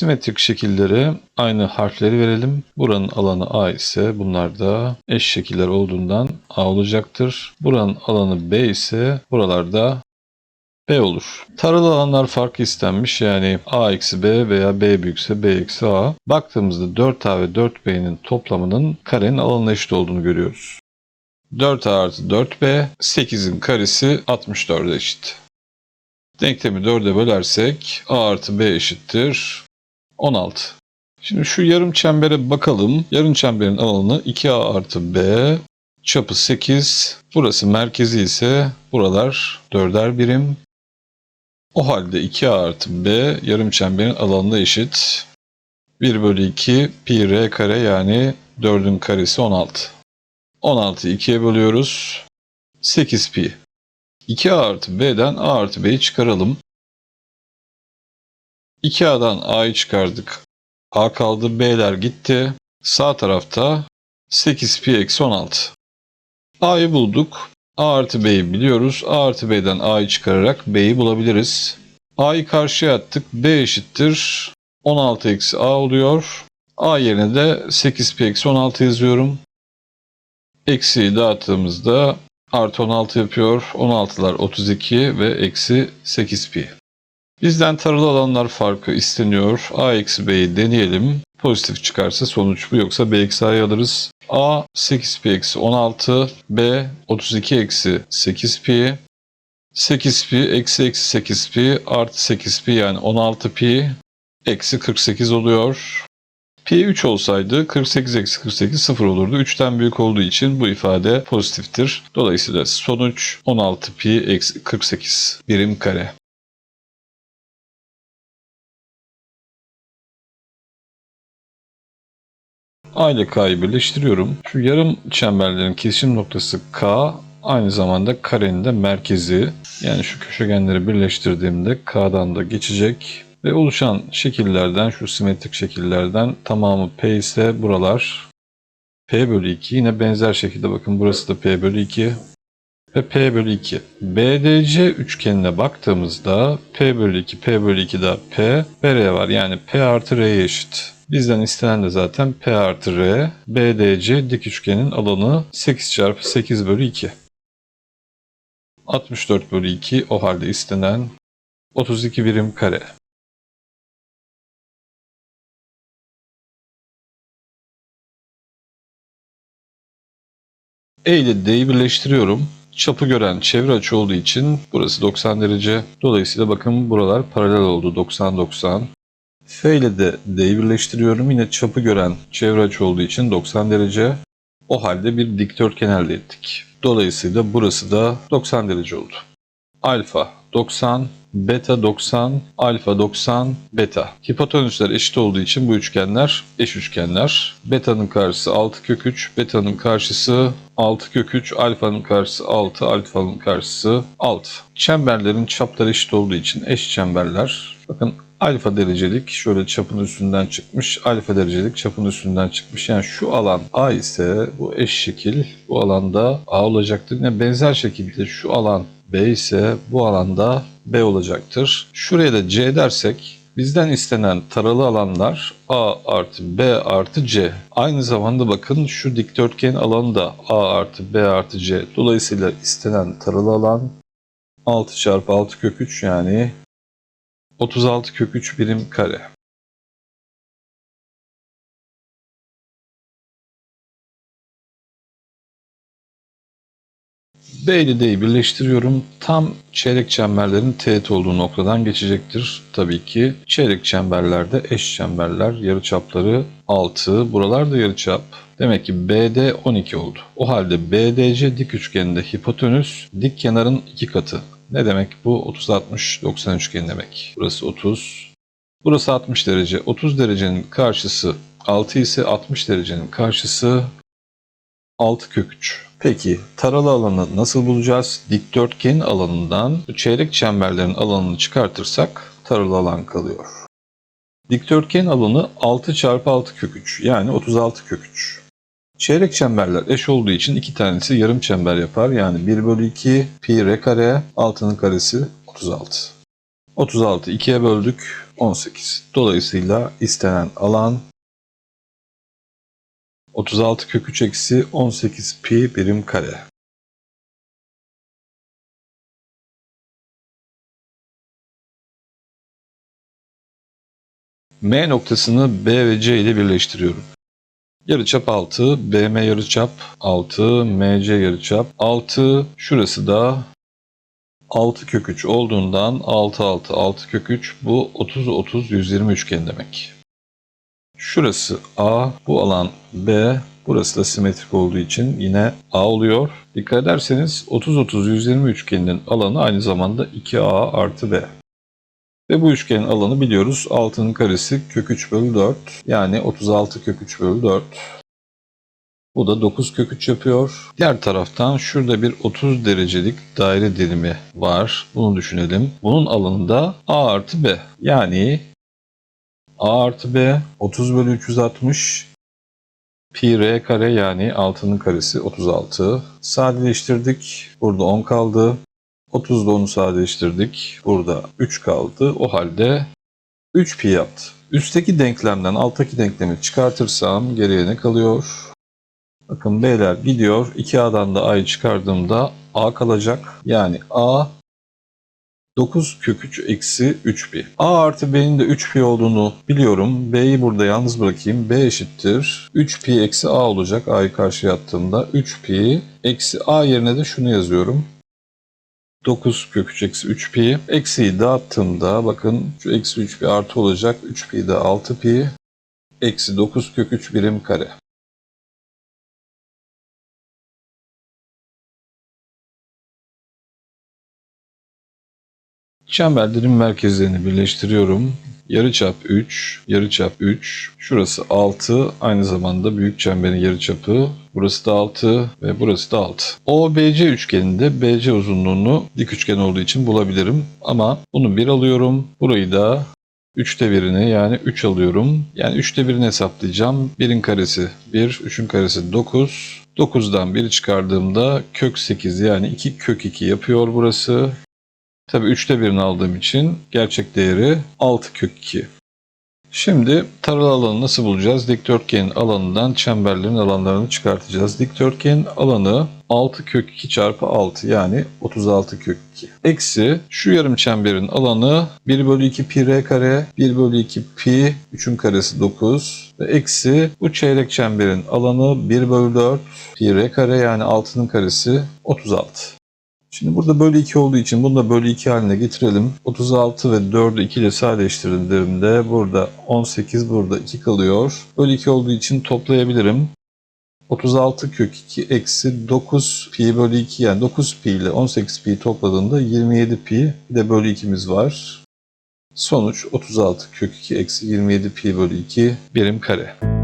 Simetrik şekilleri aynı harfleri verelim. Buranın alanı A ise bunlar da eş şekiller olduğundan A olacaktır. Buranın alanı B ise buralarda B olur. Taralı alanlar farkı istenmiş yani A eksi B veya B büyükse B eksi A. Baktığımızda 4A ve 4B'nin toplamının karenin alanına eşit olduğunu görüyoruz. 4A artı 4B 8'in karesi 64'e eşit. Denklemi 4'e bölersek A artı B eşittir 16. Şimdi şu yarım çembere bakalım. Yarım çemberin alanı 2A artı B çapı 8. Burası merkezi ise buralar 4'er birim. O halde 2A artı B yarım çemberin alanına eşit. 1 bölü 2 pi r kare yani 4'ün karesi 16. 16'yı 2'ye bölüyoruz. 8 pi. 2A artı B'den A artı B'yi çıkaralım. 2A'dan A'yı çıkardık. A kaldı, B'ler gitti. Sağ tarafta 8 pi eksi 16. A'yı bulduk. A artı B'yi biliyoruz. A artı B'den A'yı çıkararak B'yi bulabiliriz. A'yı karşıya attık. B eşittir. 16 eksi A oluyor. A yerine de 8 pi eksi 16 yazıyorum. Eksiyi dağıttığımızda artı 16 yapıyor. 16'lar 32 ve eksi 8 pi. Bizden taralı alanlar farkı isteniyor. A eksi B'yi deneyelim. Pozitif çıkarsa sonuç bu yoksa B eksi A'yı alırız. A 8 pi eksi 16, B 32 eksi 8 pi, 8 pi eksi eksi 8 pi artı 8 pi yani 16 pi eksi 48 oluyor. Pi 3 olsaydı 48 eksi 48 0 olurdu. 3'ten büyük olduğu için bu ifade pozitiftir. Dolayısıyla sonuç 16 pi eksi 48 birim kare. A ile K'yı birleştiriyorum. Şu yarım çemberlerin kesişim noktası K aynı zamanda karenin de merkezi. Yani şu köşegenleri birleştirdiğimde K'dan da geçecek. Ve oluşan şekillerden, şu simetrik şekillerden tamamı P ise buralar P bölü 2. Yine benzer şekilde bakın burası da P bölü 2 ve P bölü 2. BDC üçgenine baktığımızda P bölü 2, P bölü 2 daha P ve R var. Yani P artı R'ye eşit. Bizden istenen de zaten P artı R. BDC dik üçgenin alanı 8 çarpı 8 bölü 2. 64 bölü 2 o halde istenen 32 birim kare. E ile D'yi birleştiriyorum. Çapı gören çevre açı olduğu için burası 90 derece. Dolayısıyla bakın buralar paralel oldu 90-90. F ile de D'yi birleştiriyorum. Yine çapı gören çevre açı olduğu için 90 derece. O halde bir dikdörtgen elde ettik. Dolayısıyla burası da 90 derece oldu. Alfa 90, beta 90, alfa 90, beta. Hipotenüsler eşit olduğu için bu üçgenler eş üçgenler. Beta'nın karşısı 6 kök 3, beta'nın karşısı 6 kök 3, alfanın karşısı 6, alfanın karşısı 6. Çemberlerin çapları eşit olduğu için eş çemberler. Bakın alfa derecelik şöyle çapın üstünden çıkmış. Alfa derecelik çapın üstünden çıkmış. Yani şu alan A ise bu eş şekil bu alanda A olacaktır. Yine benzer şekilde şu alan B ise bu alanda B olacaktır. Şuraya da C dersek bizden istenen taralı alanlar A artı B artı C. Aynı zamanda bakın şu dikdörtgen alanı da A artı B artı C. Dolayısıyla istenen taralı alan 6 çarpı 6 kök 3 yani 36 kök 3 birim kare. B ile D'yi birleştiriyorum. Tam çeyrek çemberlerin teğet olduğu noktadan geçecektir. Tabii ki çeyrek çemberlerde eş çemberler, yarıçapları 6. Buralar da yarıçap. Demek ki BD 12 oldu. O halde BDC dik üçgeninde hipotenüs dik kenarın iki katı. Ne demek bu? 30-60-90 üçgen demek. Burası 30. Burası 60 derece. 30 derecenin karşısı 6 ise 60 derecenin karşısı 6 kök 3. Peki taralı alanı nasıl bulacağız? Dikdörtgenin alanından çeyrek çemberlerin alanını çıkartırsak taralı alan kalıyor. Dikdörtgen alanı 6 çarpı 6 kök 3 yani 36 kök 3. Çeyrek çemberler eş olduğu için iki tanesi yarım çember yapar. Yani 1 bölü 2 pi r kare 6'nın karesi 36. 36 2'ye böldük 18. Dolayısıyla istenen alan 36 kök 3 eksi 18 pi birim kare. M noktasını B ve C ile birleştiriyorum. Yarıçap 6, BM yarıçap 6, MC yarıçap 6, şurası da 6 kök 3 olduğundan 6 6 6 kök 3 bu 30 30 120 üçgen demek. Şurası A, bu alan B, burası da simetrik olduğu için yine A oluyor. Dikkat ederseniz 30 30 120 üçgeninin alanı aynı zamanda 2A artı B. Ve bu üçgenin alanı biliyoruz 6'nın karesi kök 3 bölü 4 yani 36 kök 3 bölü 4. Bu da 9 kök 3 yapıyor. Diğer taraftan şurada bir 30 derecelik daire dilimi var. Bunu düşünelim. Bunun alanında A artı B. Yani A artı B 30 bölü 360 pi r kare yani 6'nın karesi 36. Sadeleştirdik. Burada 10 kaldı. 30'da onu sadeleştirdik. Burada 3 kaldı. O halde 3 pi yaptı. Üstteki denklemden alttaki denklemi çıkartırsam geriye ne kalıyor? Bakın B'ler gidiyor. 2A'dan da A'yı çıkardığımda A kalacak. Yani A 9 kök 3 eksi 3 pi. A artı B'nin de 3 pi olduğunu biliyorum. B'yi burada yalnız bırakayım. B eşittir. 3 pi eksi A olacak. A'yı karşıya attığımda 3 pi eksi A yerine de şunu yazıyorum. 9 kök 3 eksi 3 pi. Eksiyi dağıttığımda bakın şu eksi 3 pi artı olacak. 3 pi de 6 pi. Eksi 9 kök 3 birim kare. Çemberlerin merkezlerini birleştiriyorum. Yarıçap 3, yarıçap 3. Şurası 6. Aynı zamanda büyük çemberin yarıçapı. Burası da 6 ve burası da 6. OBC üçgeninde BC uzunluğunu dik üçgen olduğu için bulabilirim. Ama bunu 1 alıyorum. Burayı da 3'te 1'ini yani 3 alıyorum. Yani 3'te 1'ini hesaplayacağım. 1'in karesi 1, 3'ün karesi 9. 9'dan 1'i çıkardığımda kök 8 yani 2 kök 2 yapıyor burası. Tabi 3'te 1'ini aldığım için gerçek değeri 6 kök 2. Şimdi taralı alanı nasıl bulacağız? Dikdörtgenin alanından çemberlerin alanlarını çıkartacağız. Dikdörtgenin alanı 6 kök 2 çarpı 6 yani 36 kök 2. Eksi şu yarım çemberin alanı 1 bölü 2 pi r kare 1 bölü 2 pi 3'ün karesi 9 ve eksi bu çeyrek çemberin alanı 1 bölü 4 pi r kare yani 6'nın karesi 36. Şimdi burada bölü 2 olduğu için bunu da bölü 2 haline getirelim. 36 ve 4'ü 2 ile sadeleştirdiğimde burada 18 burada 2 kalıyor. Bölü 2 olduğu için toplayabilirim. 36 kök 2 eksi 9 pi bölü 2 yani 9 pi ile 18 pi topladığında 27 pi de bölü 2'miz var. Sonuç 36 kök 2 eksi 27 pi bölü 2 birim kare.